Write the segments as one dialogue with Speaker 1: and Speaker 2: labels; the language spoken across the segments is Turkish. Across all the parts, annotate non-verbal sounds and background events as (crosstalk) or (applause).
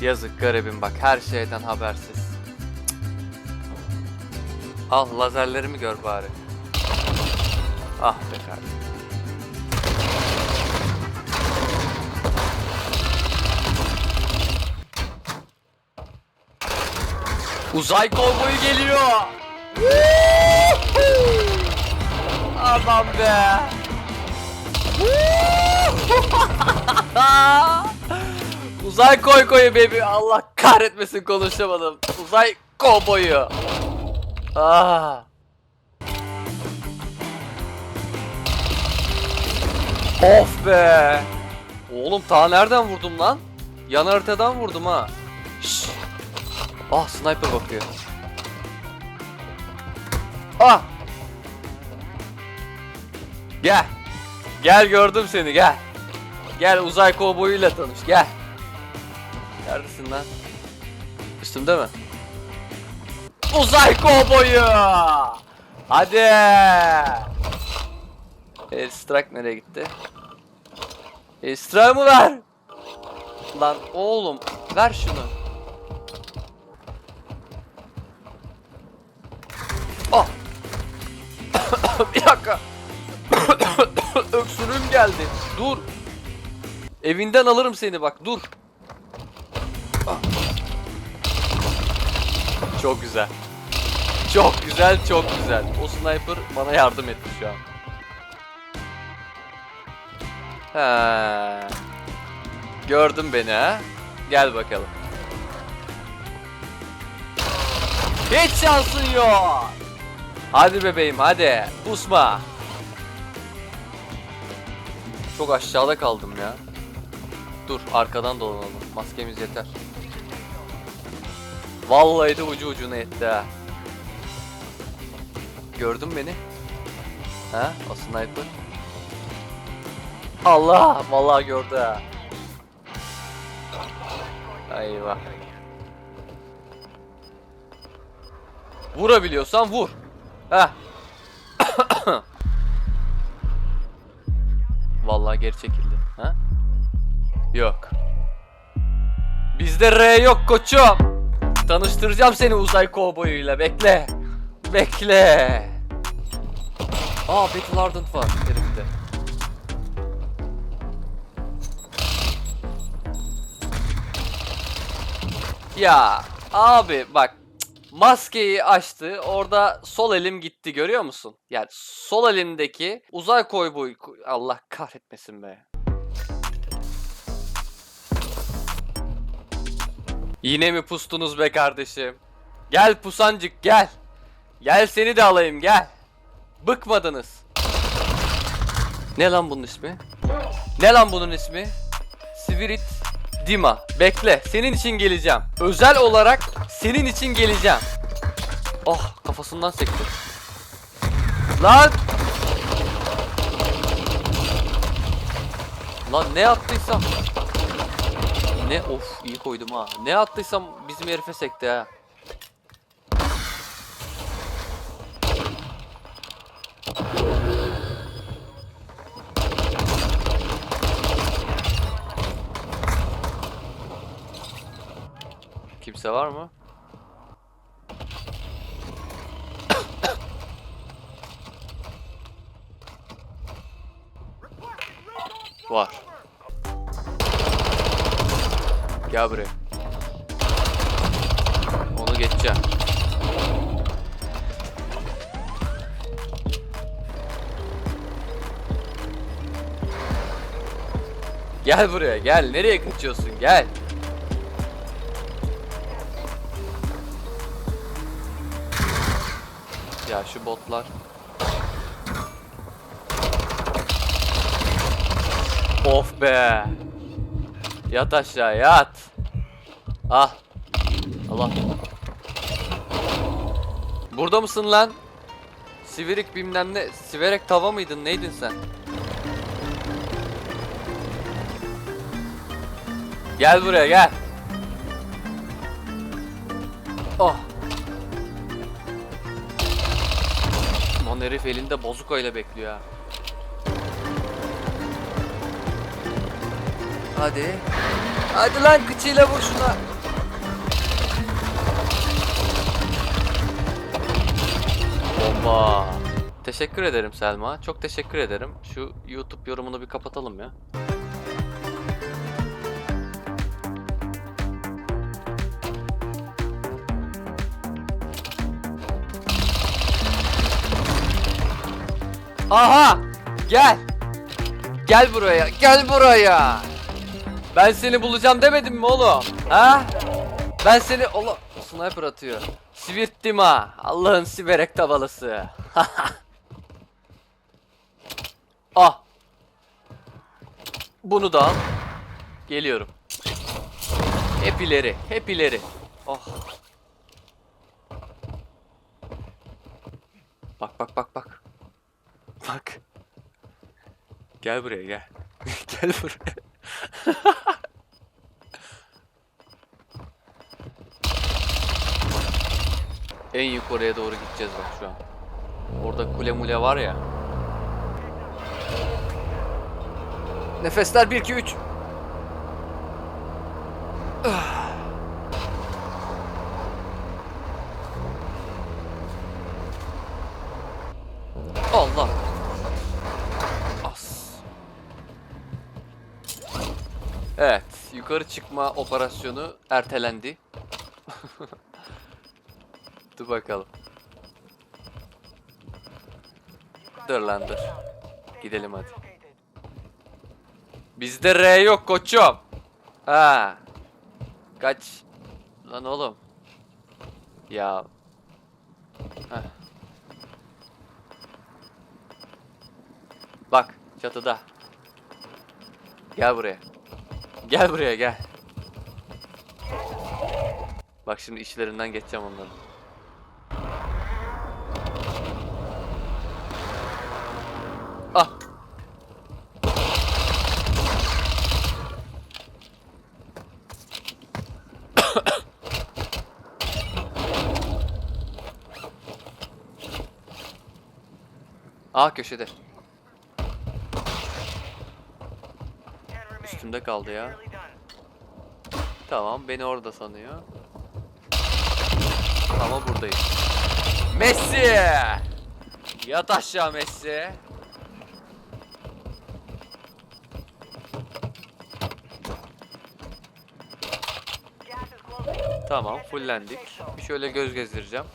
Speaker 1: Yazık garibim bak her şeyden habersiz. Al lazerlerimi gör bari. Ah be kardeşim. Uzay kovboyu geliyor. Aman be. (laughs) Uzay koy koyu baby. Allah kahretmesin konuşamadım. Uzay kovboyu. Ah. Of be. Oğlum ta nereden vurdum lan? Yan haritadan vurdum ha. Şşş. Ah sniper bakıyor. Ah. Gel. Gel gördüm seni gel. Gel uzay kovboyuyla tanış gel. Neredesin lan? Üstümde mi? Uzay kovboyu! Hadi! Airstrike nereye gitti? Airstrike mı ver? Lan oğlum ver şunu. Ah! (coughs) Bir dakika. (coughs) Öksürüğüm geldi. Dur. Evinden alırım seni bak dur. Çok güzel. Çok güzel, çok güzel. O sniper bana yardım etti şu an. Ha. Gördün beni ha? Gel bakalım. Hiç şansın yok. Hadi bebeğim hadi. Pusma. Çok aşağıda kaldım ya. Dur arkadan dolanalım. Maskemiz yeter. Vallahi de ucu ucuna etti ha. Gördün beni? Ha? O sniper. Allah! Vallahi gördü ha. Eyvah. Vurabiliyorsan vur. Ha. (coughs) Vallahi geri çekildi. Ha? Yok. Bizde R yok koçum. Tanıştıracağım seni uzay kovboyuyla. Bekle. Bekle. Aa Battle Ardent var herifte. Ya abi bak maskeyi açtı orada sol elim gitti görüyor musun? Yani sol elimdeki uzay kovboy Allah kahretmesin be. Yine mi pustunuz be kardeşim? Gel pusancık gel. Gel seni de alayım gel. Bıkmadınız. Ne lan bunun ismi? Ne lan bunun ismi? Spirit Dima. Bekle. Senin için geleceğim. Özel olarak senin için geleceğim. Oh kafasından sekti. Lan! Lan ne yaptıysam ne of iyi koydum ha. Ne attıysam bizim herife sekti ha. Kimse var mı? (coughs) Var. Gel buraya. Onu geçeceğim. Gel buraya gel. Nereye kaçıyorsun? Gel. Ya şu botlar. Of be. Yat aşağı yat. Ah. Allah. Burada mısın lan? Sivirik bilmem ne. Siverek tava mıydın? Neydin sen? Gel buraya gel. Oh. Lan herif elinde bozuka ile bekliyor ha. Hadi. Hadi lan kıçıyla vur şuna. Bomba. Teşekkür ederim Selma. Çok teşekkür ederim. Şu YouTube yorumunu bir kapatalım ya. Aha! Gel. Gel buraya. Gel buraya. Ben seni bulacağım demedim mi oğlum? Ha? Ben seni oğlum sniper atıyor. Sivirttim ha. Allah'ın siverek tavalısı. (laughs) ah. Bunu da al. Geliyorum. Hep ileri, hep ileri. Oh. Bak bak bak bak. Bak. Gel buraya gel. (laughs) gel buraya. (laughs) en yukarıya doğru gideceğiz bak şu an. Orada kule mule var ya. Nefesler 1 2 3. Allah. Evet, yukarı çıkma operasyonu ertelendi. (laughs) Dur bakalım. Dur lan dur. Gidelim hadi. Bizde R yok koçum. Ha. Kaç. Lan oğlum. Ya. Heh. Bak çatıda. Gel buraya. Gel buraya gel. Bak şimdi işlerinden geçeceğim onların. Ah. (coughs) Ah köşede. Üstümde kaldı ya. Tamam beni orada sanıyor. Ama buradayım. Messi! Yat aşağı Messi. Tamam fullendik. Bir şöyle göz gezdireceğim.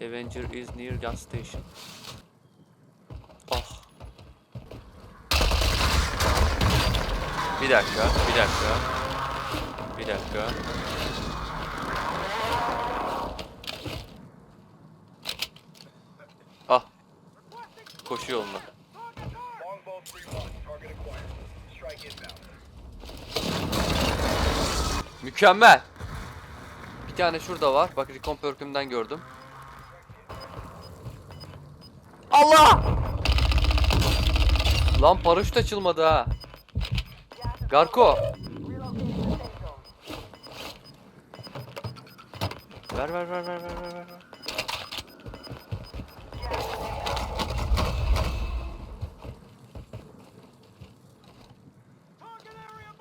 Speaker 1: Avenger is near gas station. Bir dakika, bir dakika. Bir dakika. Ah. Koşu yoluna.
Speaker 2: Longbow 3-1, target acquired. Strike inbound.
Speaker 1: Mükemmel. Bir tane şurada var. Bak Recon Perk'ümden gördüm. Allah! Lan paraşüt açılmadı ha. Garko. Ver ver ver ver ver ver ver.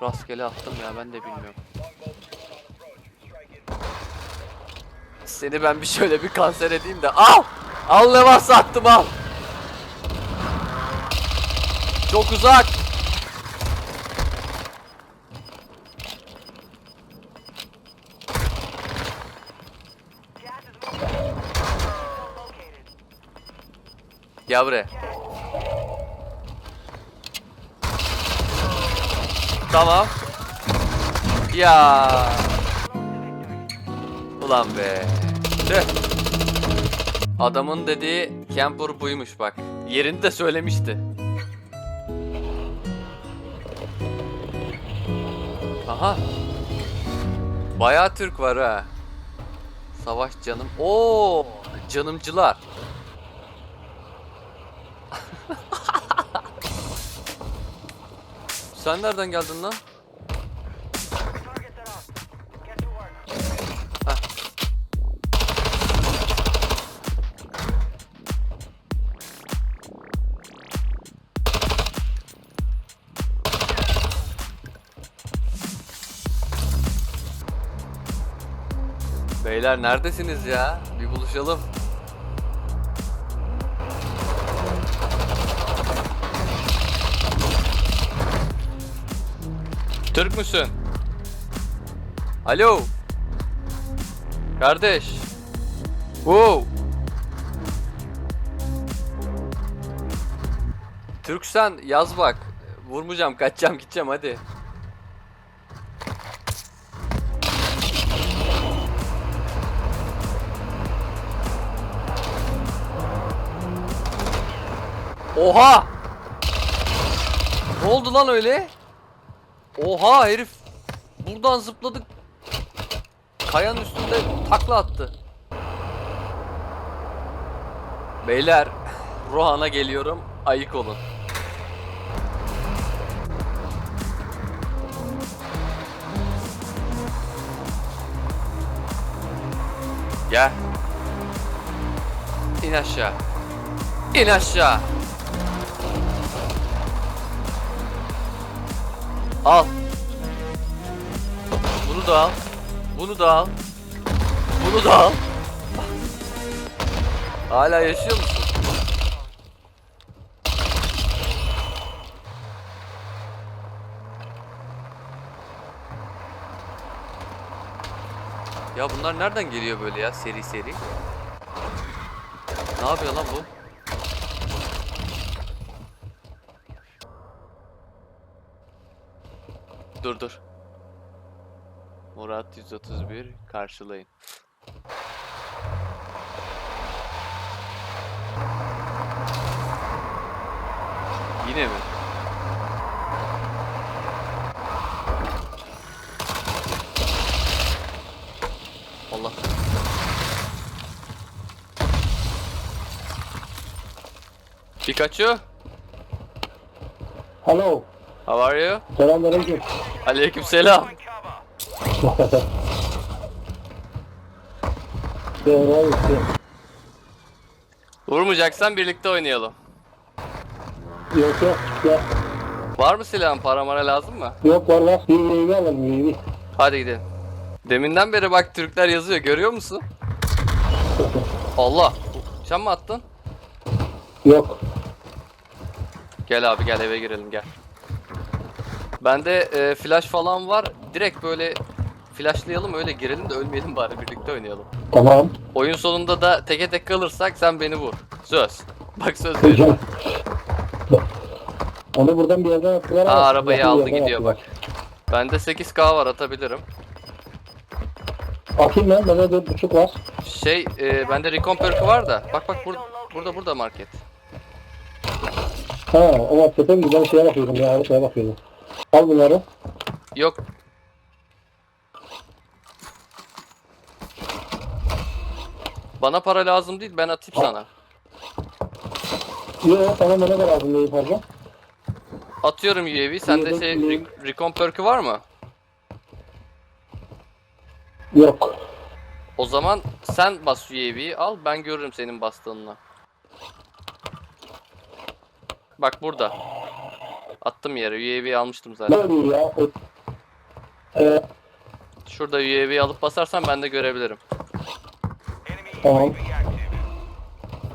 Speaker 1: Rastgele attım ya ben de bilmiyorum.
Speaker 2: Longbow 3-1 on approach. Strike inbound.
Speaker 1: Seni ben bir şöyle bir kanser edeyim de al! Al ne varsa attım al! Çok uzak! Gel buraya. Tamam. Ya. Ulan be. Tüh. Adamın dediği camper buymuş bak. Yerini de söylemişti. Aha. Bayağı Türk var ha. Savaş canım. Oo, canımcılar. Sen nereden geldin lan? Beyler neredesiniz ya? Bir buluşalım. Türk müsün? Alo. Kardeş. Wow. Türksen yaz bak. Vurmayacağım, kaçacağım, gideceğim hadi. Oha! Ne oldu lan öyle? Oha herif buradan zıpladık. Kayanın üstünde takla attı. Beyler, (laughs) Rohan'a geliyorum. Ayık olun. Gel. İn aşağı. İn aşağı. Al. Bunu da al. Bunu da al. Bunu da al. Hala yaşıyor musun? Ya bunlar nereden geliyor böyle ya seri seri? Ne yapıyor lan bu? Dur dur. Murat 131 karşılayın. Yine mi? Allah. Pikachu,
Speaker 3: Hello.
Speaker 1: How are you?
Speaker 3: Selamünaleyküm. (laughs) Değerli işte.
Speaker 1: Vurmayacaksan birlikte oynayalım.
Speaker 3: Yok yok. Ya,
Speaker 1: Var mı silahın? Para mara lazım mı?
Speaker 3: yok var var. Bir UAV alalım UAV.
Speaker 1: Hadi gidelim. Deminden beri bak Türkler yazıyor görüyor musun? Allah. Sen mi attın?
Speaker 3: Yok.
Speaker 1: Gel abi gel eve girelim gel. Bende e, flash falan var. Direkt böyle flashlayalım öyle girelim de ölmeyelim bari birlikte oynayalım.
Speaker 3: Tamam.
Speaker 1: Oyun sonunda da teke tek kalırsak sen beni vur. Söz. (laughs) Bak söz veriyorum.
Speaker 3: Onu buradan bir yerden attılar
Speaker 1: Aa
Speaker 3: ama
Speaker 1: arabayı aldı gidiyor bak. Bende 8k var atabilirim.
Speaker 3: Atayım ben. Bende dört buçuk var.
Speaker 1: Şey e, bende recon perk'ü var da. Bak bak bur burada burada market.
Speaker 3: Ha o markete mi? Ben şeye bakıyordum ya. Şeye bakıyordum. Al bunları.
Speaker 1: Yok. Bana para lazım değil ben atayım sana.
Speaker 3: Yok tamam bana da lazım neyi fazla.
Speaker 1: Atıyorum UAV. Sende şey re- recon perk'ü var mı?
Speaker 3: Yok.
Speaker 1: O zaman sen bas UAV'yi al ben görürüm senin bastığını. Bak burada. Attım yere. UAV'yi almıştım
Speaker 3: Ne
Speaker 1: zaten.
Speaker 3: oluyor ya? Ee,
Speaker 1: Şurada UAV'yi alıp basarsan ben de görebilirim.
Speaker 3: Tamam.
Speaker 2: UAV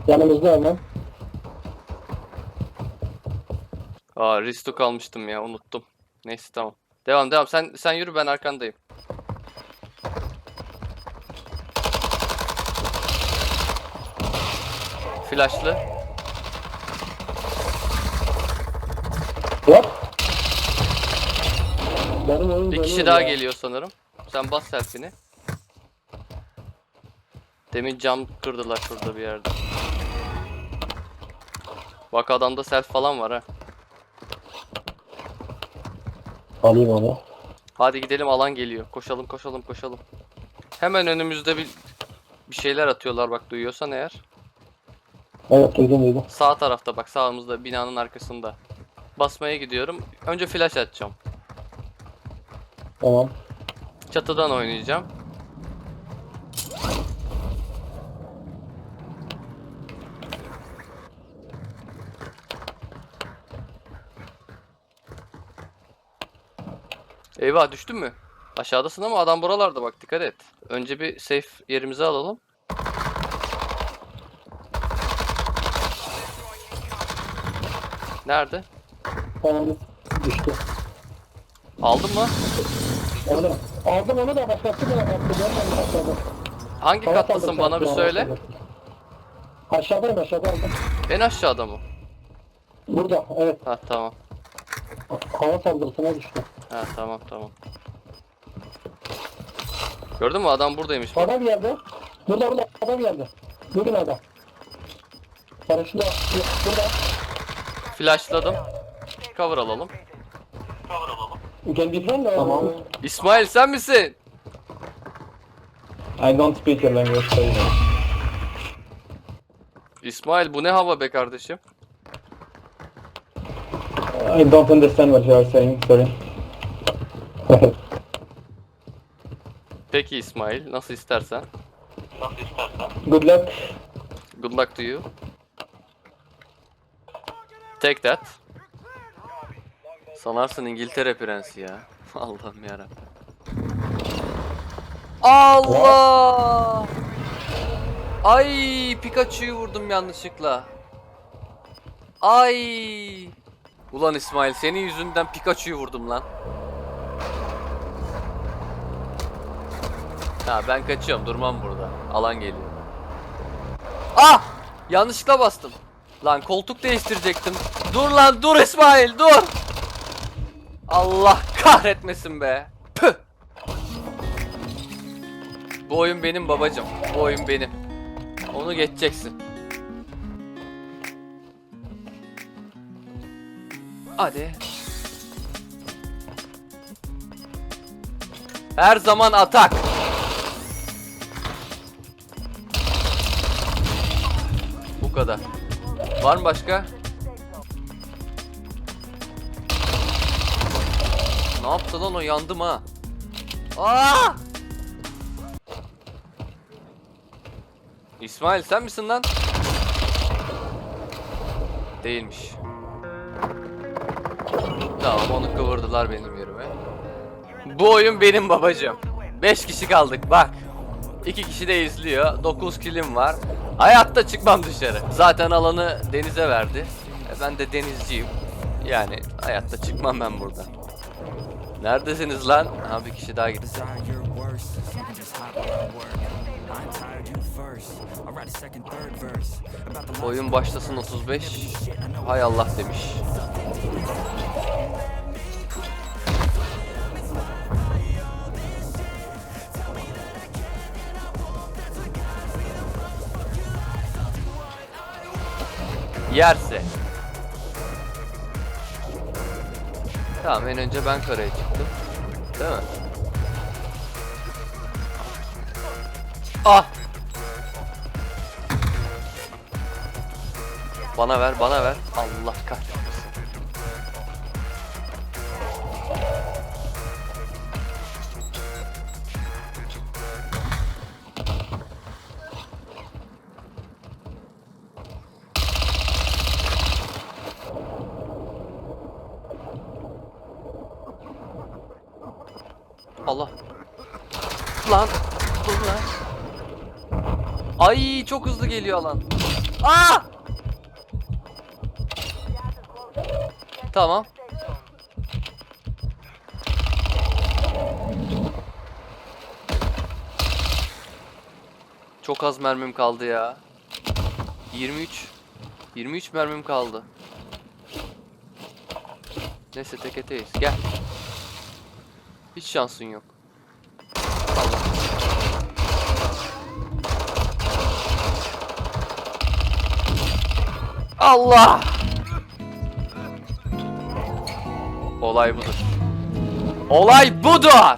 Speaker 3: yanımızda hemen.
Speaker 1: Aa Ristok almıştım ya unuttum. Neyse tamam. Devam devam. Sen sen yürü ben arkandayım. Flashlı.
Speaker 3: Yok. Benim oyun
Speaker 1: Bir kişi daha
Speaker 3: ya.
Speaker 1: geliyor sanırım. Sen bas selfie'ni. Demin cam kırdılar şurada bir yerde. Bak adamda self falan var ha.
Speaker 3: Alayım onu.
Speaker 1: Hadi gidelim alan geliyor. Koşalım koşalım koşalım. Hemen önümüzde bir bir şeyler atıyorlar bak duyuyorsan eğer.
Speaker 3: Evet duydum duydum.
Speaker 1: Sağ tarafta bak sağımızda binanın arkasında. Basmaya gidiyorum. Önce flash atacağım.
Speaker 3: Tamam.
Speaker 1: Çatıdan oynayacağım. Eyvah düştün mü? Aşağıdasın ama adam buralarda bak dikkat et. Önce bir safe yerimizi alalım. Nerede?
Speaker 3: Tamam düştü.
Speaker 1: Aldın mı?
Speaker 3: Orada. Aldım onu da başkası da yaptı. Görmedim aşağıda.
Speaker 1: Hangi
Speaker 3: Hava
Speaker 1: kattasın bana bir söyle.
Speaker 3: Aşağıdayım aşağıda aldım.
Speaker 1: En aşağıda mı?
Speaker 3: Burada evet.
Speaker 1: Ha tamam.
Speaker 3: Hava saldırısına düştü.
Speaker 1: Ha tamam tamam. Gördün mü adam buradaymış.
Speaker 3: Adam geldi. Burada burada adam geldi. Bu binada. Paraşütle burada.
Speaker 1: Flashladım. Cover alalım.
Speaker 3: Can be friend Tamam.
Speaker 1: İsmail sen misin?
Speaker 3: I don't speak your language. so you know.
Speaker 1: İsmail bu ne hava be kardeşim?
Speaker 3: I don't understand what you are saying. Sorry. (laughs)
Speaker 1: Peki İsmail nasıl istersen.
Speaker 3: Good luck.
Speaker 1: Good luck to you. Take that. Sanarsın İngiltere prensi ya. (laughs) Allah'ım yarabbim. Allah! Ay Pikachu'yu vurdum yanlışlıkla. Ay! Ulan İsmail senin yüzünden Pikachu'yu vurdum lan. Ha ben kaçıyorum durmam burada. Alan geliyor. Ah! Yanlışlıkla bastım. Lan koltuk değiştirecektim. Dur lan dur İsmail dur. Allah kahretmesin be. Püh. Bu oyun benim babacım. Bu oyun benim. Onu geçeceksin. Hadi. Her zaman atak. Bu kadar. Var mı başka? Ne yaptı lan o yandım ha. Aa! İsmail sen misin lan? Değilmiş. Tamam onu kıvırdılar benim yerime. Bu oyun benim babacığım. 5 kişi kaldık bak. 2 kişi de izliyor. 9 kilim var. Hayatta çıkmam dışarı. Zaten alanı denize verdi. E, ben de denizciyim. Yani hayatta çıkmam ben buradan. Neredesiniz lan? Ha bir kişi daha gitti. Oyun başlasın 35. Hay Allah demiş. Yerse. Tamam en önce ben karaya çıktım. Değil mi? Ah! Bana ver, bana ver. Allah kahretsin. Lan. Dur lan. Ay çok hızlı geliyor lan. Aa! Tamam. Çok az mermim kaldı ya. 23. 23 mermim kaldı. Neyse tek eteyiz. Gel. Hiç şansın yok. Allah! Olay budur. Olay budur!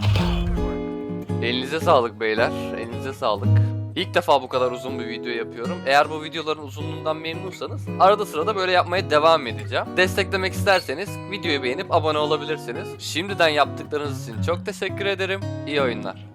Speaker 1: Elinize sağlık beyler. Elinize sağlık. İlk defa bu kadar uzun bir video yapıyorum. Eğer bu videoların uzunluğundan memnunsanız arada sırada böyle yapmaya devam edeceğim. Desteklemek isterseniz videoyu beğenip abone olabilirsiniz. Şimdiden yaptıklarınız için çok teşekkür ederim. İyi oyunlar.